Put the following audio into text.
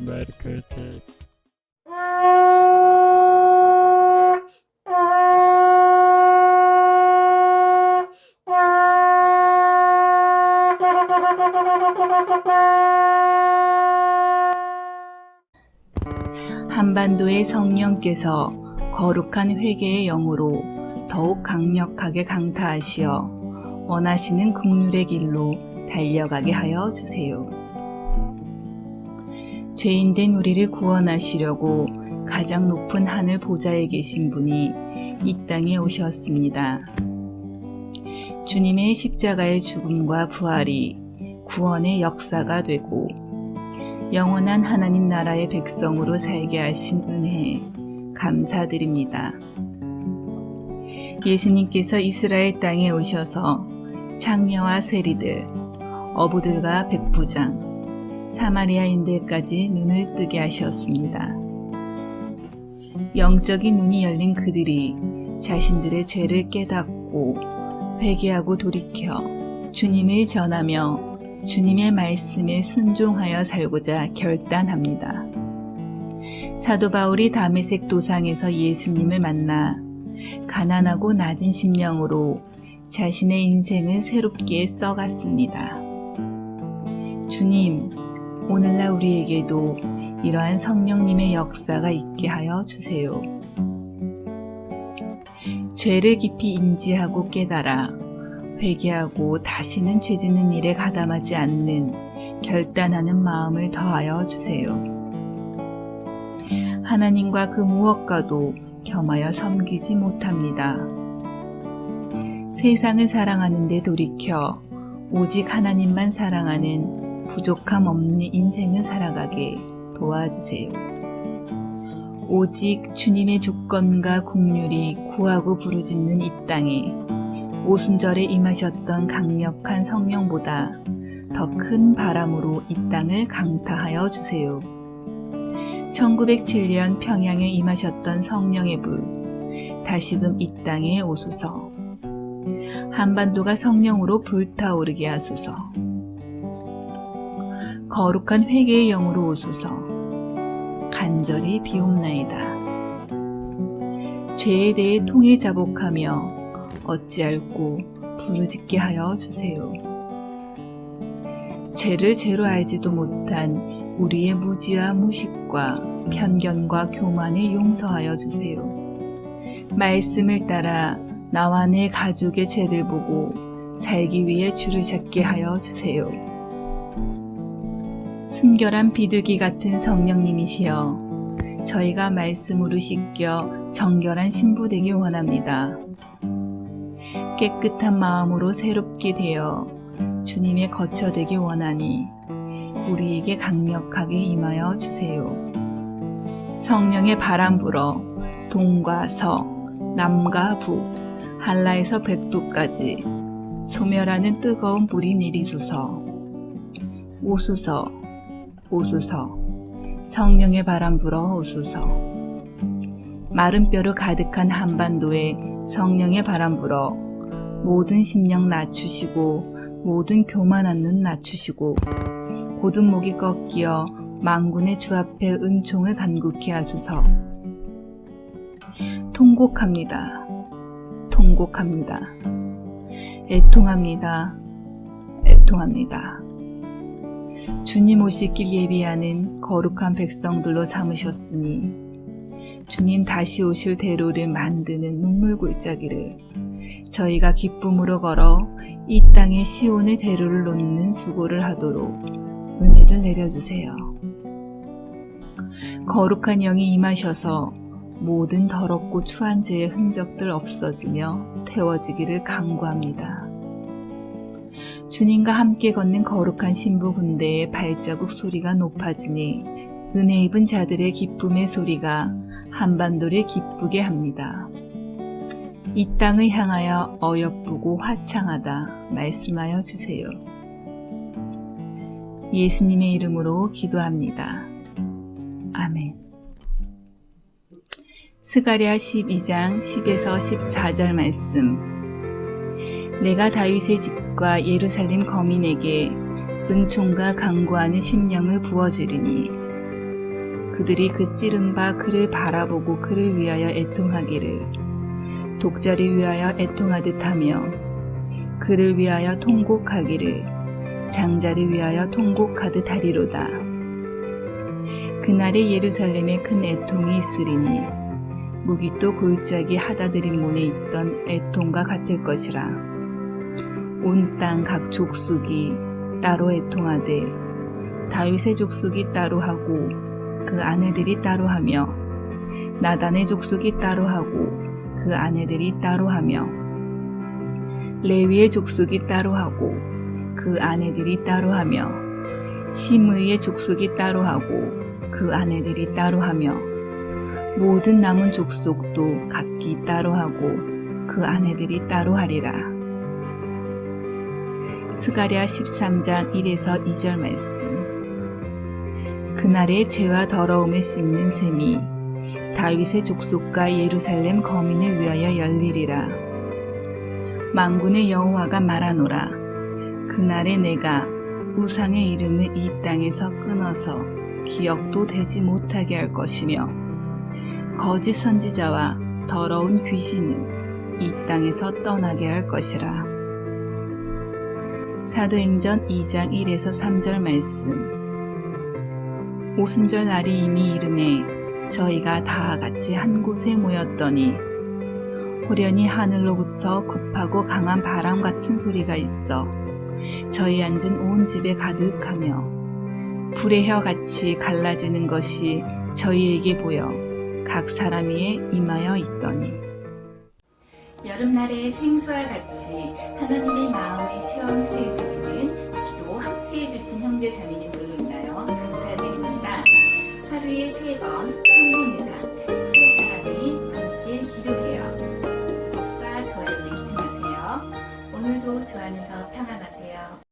Markete. 한반도의 성령께서 거룩한 회개의 영으로 더욱 강력하게 강타하시어 원하시는 긍휼의 길로 달려가게 하여 주세요. 죄인된 우리를 구원하시려고 가장 높은 하늘 보좌에 계신 분이 이 땅에 오셨습니다. 주님의 십자가의 죽음과 부활이 구원의 역사가 되고 영원한 하나님 나라의 백성으로 살게 하신 은혜에 감사드립니다. 예수님께서 이스라엘 땅에 오셔서 창녀와 세리들, 어부들과 백부장, 사마리아인들까지 눈을 뜨게 하셨습니다. 영적인 눈이 열린 그들이 자신들의 죄를 깨닫고 회개하고 돌이켜 주님을 전하며 주님의 말씀에 순종하여 살고자 결단합니다. 사도 바울이 다메섹 도상에서 예수님을 만나 가난하고 낮은 심령으로 자신의 인생을 새롭게 써갔습니다. 주님, 오늘날 우리에게도 이러한 성령님의 역사가 있게 하여 주세요. 죄를 깊이 인지하고 깨달아 회개하고 다시는 죄 짓는 일에 가담하지 않는 결단하는 마음을 더하여 주세요. 하나님과 그 무엇과도 겸하여 섬기지 못합니다. 세상을 사랑하는데 돌이켜 오직 하나님만 사랑하는 부족함 없는 인생을 살아가게 도와주세요. 오직 주님의 주권과 국률이 구하고 부르짖는 이 땅에 오순절에 임하셨던 강력한 성령보다 더 큰 바람으로 이 땅을 강타하여 주세요. 1907년 평양에 임하셨던 성령의 불, 다시금 이 땅에 오소서. 한반도가 성령으로 불타오르게 하소서. 거룩한 회개의 영으로 오소서. 간절히 비옵나이다. 죄에 대해 통해 자복하며 어찌할꼬 부르짖게 하여 주세요. 죄를 죄로 알지도 못한 우리의 무지와 무식과 편견과 교만에 용서하여 주세요. 말씀을 따라 나와 내 가족의 죄를 보고 살기 위해 줄을 찾게 하여 주세요. 순결한 비둘기 같은 성령님이시여 저희가 말씀으로 씻겨 정결한 신부 되길 원합니다. 깨끗한 마음으로 새롭게 되어 주님의 거처 되길 원하니 우리에게 강력하게 임하여 주세요. 성령의 바람 불어 동과 서, 남과 북, 한라에서 백두까지 소멸하는 뜨거운 불이 내리소서. 오소서, 오소서, 성령의 바람 불어 오소서. 마른 뼈로 가득한 한반도에 성령의 바람 불어 모든 심령 낮추시고 모든 교만한 눈 낮추시고 고든 목이 꺾여 망군의 주 앞에 은총을 간국케 하소서. 통곡합니다. 통곡합니다. 애통합니다. 애통합니다. 주님 오실 길 예비하는 거룩한 백성들로 삼으셨으니 주님 다시 오실 대로를 만드는 눈물 골짜기를 저희가 기쁨으로 걸어 이 땅의 시온의 대로를 놓는 수고를 하도록 은혜를 내려주세요. 거룩한 영이 임하셔서 모든 더럽고 추한 죄의 흔적들 없어지며 태워지기를 강구합니다. 주님과 함께 걷는 거룩한 신부 군대의 발자국 소리가 높아지니 은혜 입은 자들의 기쁨의 소리가 한반도를 기쁘게 합니다. 이 땅을 향하여 어여쁘고 화창하다 말씀하여 주세요. 예수님의 이름으로 기도합니다. 아멘. 스가랴 12장 10에서 14절 말씀. 내가 다윗의 집 과 예루살렘 거민에게 은총과 강구하는 심령을 부어주리니 그들이 그 찌른 바 그를 바라보고 그를 위하여 애통하기를 독자를 위하여 애통하듯 하며 그를 위하여 통곡하기를 장자를 위하여 통곡하듯 하리로다. 그날에 예루살렘에 큰 애통이 있으리니 무기또 골짜기 하다드림몬에 있던 애통과 같을 것이라. 온 땅 각 족속이 따로 애통하되 다윗의 족속이 따로 하고 그 아내들이 따로 하며 나단의 족속이 따로 하고 그 아내들이 따로 하며 레위의 족속이 따로 하고 그 아내들이 따로 하며 시므이의 족속이 따로 하고 그 아내들이 따로 하며 모든 남은 족속도 각기 따로 하고 그 아내들이 따로 하리라. 스가랴 13장 1에서 2절 말씀. 그날의 죄와 더러움을 씻는 셈이 다윗의 족속과 예루살렘 거민을 위하여 열리리라. 만군의 여호와가 말하노라. 그날에 내가 우상의 이름을 이 땅에서 끊어서 기억도 되지 못하게 할 것이며 거짓 선지자와 더러운 귀신을 이 땅에서 떠나게 할 것이라. 사도행전 2장 1에서 3절 말씀. 오순절 날이 이미 이름에 저희가 다 같이 한 곳에 모였더니 호련히 하늘로부터 급하고 강한 바람 같은 소리가 있어 저희 앉은 온 집에 가득하며 불의 혀 같이 갈라지는 것이 저희에게 보여 각 사람 위에 임하여 있더니 여름날의 생수와 같이 하나님의 마음의 시원하게 드리는 기도 함께 해주신 형제 자매님들을 위하여 감사드립니다. 하루에 세 번, 3분 이상 세 사람이 함께 기도해요. 구독과 좋아요 잊지 마세요. 오늘도 주 안에서 평안하세요.